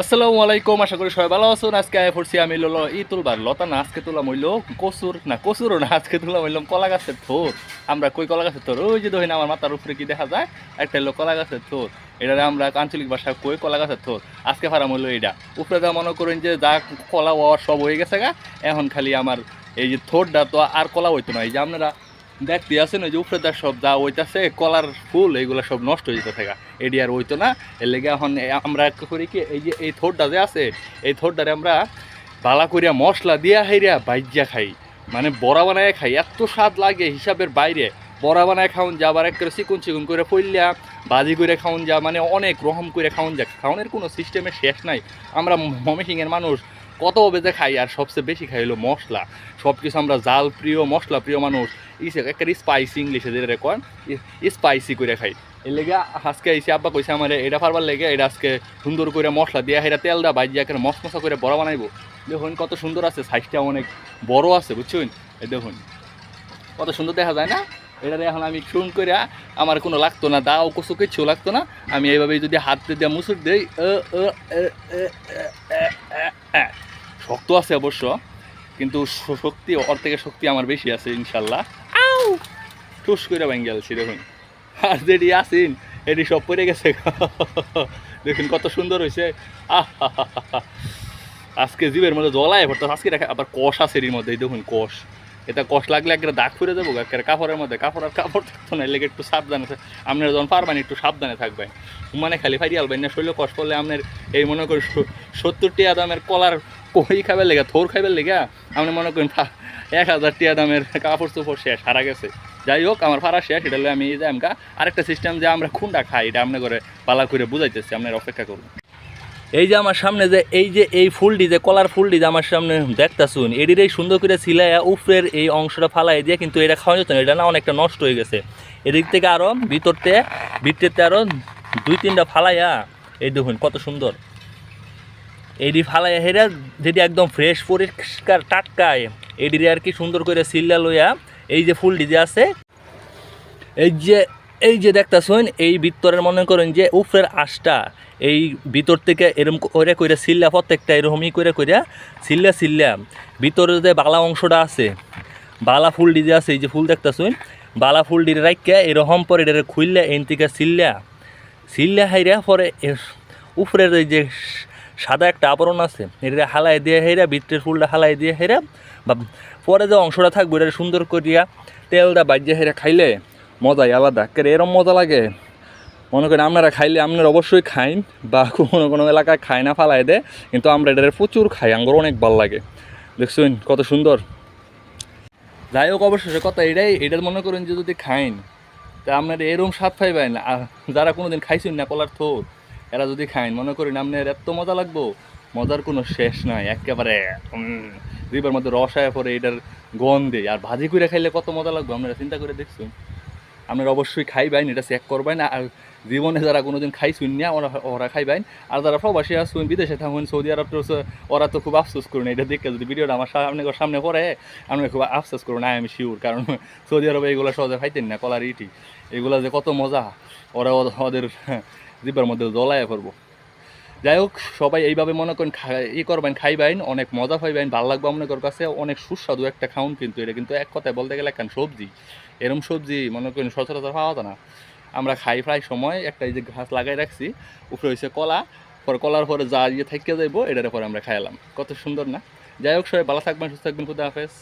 আসসালামু আলাইকুম, আশা করি সবাই ভালো আছেন। আজকে আয় পড়ছি আমি ললো ই তুলবার। লতা, না, আজকে তুলা মইল কসুর না কসুরও না, আজকে তুলা মইলাম কলা গাছের থোর। আমরা কই কলা গাছের থোর? ওই যে দেখুন আমার মাথার উপরে কি দেখা যায়? একটা হলো কলা গাছের থোর। এটা আমরা আঞ্চলিক ভাষায় কই কলা গাছের থোর? আজকে ফারা মইল এটা উপরে যা মনে করেন যে যা কলা হওয়ার সব হয়ে গেছে গা, এখন খালি আমার এই যে থোরটা তো আর কলা হইতো না। এই যে আপনারা দেখতে আছেন ওই যে উপরে তার সব যা হইতাছে কলার ফুল এইগুলো সব নষ্ট হয়ে যেতে থাকা। এডি আর হইতো না, এর লেগে এখন আমরা করি কি, এই যে এই থোরটা যে আছে, এই থোরটারে আমরা বালা করিয়া মশলা দিয়া হাইরিয়া বাইজিয়া খাই। মানে বড়া বানায় খাই, এত স্বাদ লাগে হিসাবের বাইরে। বড়া বানায় খাওন যা, আবার এক চিকুন চিকুন করে ফইলিয়া, বাজি করে খাওন যা মানে অনেক রহম করে খাওন যা। খাওনের কোনো সিস্টেমের শেষ নাই। আমরা মমিসিংয়ের মানুষ কত বেজে খাই, আর সবচেয়ে বেশি খাই হলো মশলা। সব কিছু আমরা জাল প্রিয়, মশলা প্রিয় মানুষ। ইসে একটা স্পাইসি ইংলিশে যেটা কন স্পাইসি করে খাই। এর লেগে আজকে এসে আব্বা কইছে আমার, এটা পারবার লেগে এটা আজকে সুন্দর করে মশলা দিয়ে এটা তেল দা বাইজিয়া মশ মশা করে বড় বানাইবো। দেখুন কত সুন্দর আছে সাইজটা অনেক বড় আছে, বুঝছেন? এই দেখুন, কত সুন্দর দেখা যায় না? এটা এখন আমি শুন করে আমার কোনো লাগতো না, দাও কচু কিচ্ছু লাগতো না। আমি এইভাবে যদি হাত দিয়ে মুসুর দিই। শক্ত আছে অবশ্য কিন্তু শক্তি ওর থেকে শক্তি আমার বেশি আছে ইনশাল্লাহ। আউ! ঠুস করে ভেঙে গেলছি দেখুন আর যেটি আসিন এটি সব পড়ে গেছে দেখুন কত সুন্দর হয়েছে আহ আজকে জীবের মধ্যে জলায় ভরতো আজকে দেখা আবার কষ আছে এর মধ্যে দেখুন কষ। এটা কষ লাগলে একটা দাগ ফুরে দেবো একটা কাপড়ের মধ্যে। কাপড় আর কাপড় থাকতো না লেগে একটু সাবধানে আপনারা যখন পারবেন একটু সাবধানে থাকবেন। মানে খালি ফাইরি আলবেন না শরীরে কষ্ট করলে আপনার এই মনে করি সত্তরটি টিয়া দামের কলার কই খাবার লেগে? থোর খাবার লেগে? আপনি মনে করেন এক হাজার টিয়া দামের কাপড় চোপড় শেষ, হারা গেছে। যাই হোক, আমার ফারা শেষ, এটা আমি এই যে আরেকটা সিস্টেম যে আমরা খুন্ডা খাই, এটা আপনি করে পালা করে বুঝাইতেছি, আপনার অপেক্ষা করুন। এই যে আমার সামনে যে, এই যে, এই ফুলটি যে, কলার ফুলটি যে আমার সামনে দেখতাছুন এটির এই সুন্দর করে সিলাইয়া উপরের এই অংশটা ফালাই দিয়ে কিন্তু এটা খাওয়া যেত না, এটা না অনেকটা নষ্ট হয়ে গেছে। এদিক থেকে আরও ভিতরতে ভিতরতে আরও দুই তিনটা ফালাইয়া, এই দেখুন কত সুন্দর। এডি ফালাইয়া হেরা যেটি একদম ফ্রেশ পরিষ্কার, টাটকায়। এডির আর কি সুন্দর করে সিল্লা লইয়া এই যে ফুলটি যে আছে, এই যে এই যে দেখতাছেন, এই ভিতরের মনে করেন যে উফরের আশটা, এই ভিতর থেকে এরম করে কইরা সিল্লা, প্রত্যেকটা এরকমই করে কইরা সিল্লা সিল্লা। ভিতরে যে বালা অংশটা আছে, বালা ফুলডি যে আছে, এই যে ফুল দেখতাছেন, বালা ফুল ফুলডি রাখিয়া এরকম পরে এটা খুললে এন থেকে সিল্লা। সিল্লা হাইরা পরে উপরের এই যে সাদা একটা আবরণ আছে। এটা হালাই দিয়ে হেরা ভিতরের ফুলটা হালাই দিয়ে হেরা বা পরে যে অংশটা থাকবে এটা সুন্দর করিয়া তেলটা বাজিয়ে হেরা খাইলে মজাই আলাদা। কেন এরম মজা লাগে? মনে করেন আপনারা খাইলে, আপনারা অবশ্যই খাইন, বা কোনো কোনো এলাকায় খায় না ফালাই দেয়, কিন্তু আমরা এটা প্রচুর খাই, আমার অনেক ভালো লাগে। দেখছেন কত সুন্দর? যাই হোক অবশ্যই কথা এটাই এটা মনে করেন যে যদি খাইন, তা আপনারা এরম স্বাদ পাইবেন আর যারা কোনোদিন খাইছেন না কলার থোর এরা যদি খাইন, মনে করেন আপনার এত মজা লাগবো। মজার কোনো শেষ নাই একেবারে জিভের মধ্যে রসায় পরে এটার গন্ধে। আর ভাজি করে খাইলে কত মজা লাগবে আপনারা চিন্তা করে দেখছেন। আপনারা অবশ্যই খাইবেন এটা চেক করবেন আর জীবনে যারা কোনোদিন খাইছুন না, ওরা ওরা খাইবেন আর যারা প্রবাসী আসুন বিদেশে থাকুন সৌদি আরব ওরা তো খুব আফসোস করুন। এটা দেখে যদি ভিডিওটা আমার সামনে সামনে পড়ে আপনি খুব আফসোস করুন আই আমি শিওর কারণ সৌদি আরবে এগুলো সহজে খাইতেন না, কলার ইটি। এগুলো যে কত মজা। ওরা ওদের জিব্বার মধ্যে জলায় পড়ব যাই হোক, সবাই এইভাবে মনে করেন ই করবেন, খাইবেন, অনেক মজা পাইবেন, ভালো লাগবে আপনাদের কাছে, অনেক সুস্বাদু একটা খাউন কিন্তু এটা। কিন্তু এক কথায় বলতে গেলে একটা সবজি, এরম সবজি মনে করেন সচরাচর পাওয়া যায় না। আমরা খাই প্রায় সময়, একটা এই যে ঘাস লাগাই রাখছি, উপরে হয়েছে কলা, পরে কলার পরে যা ইয়ে থেকে যাইবো, এটার পরে আমরা খাইলাম। কত সুন্দর না? যাই হোক, সবাই ভালো থাকবেন, সুস্থ থাকবেন, খুদা হাফেজ।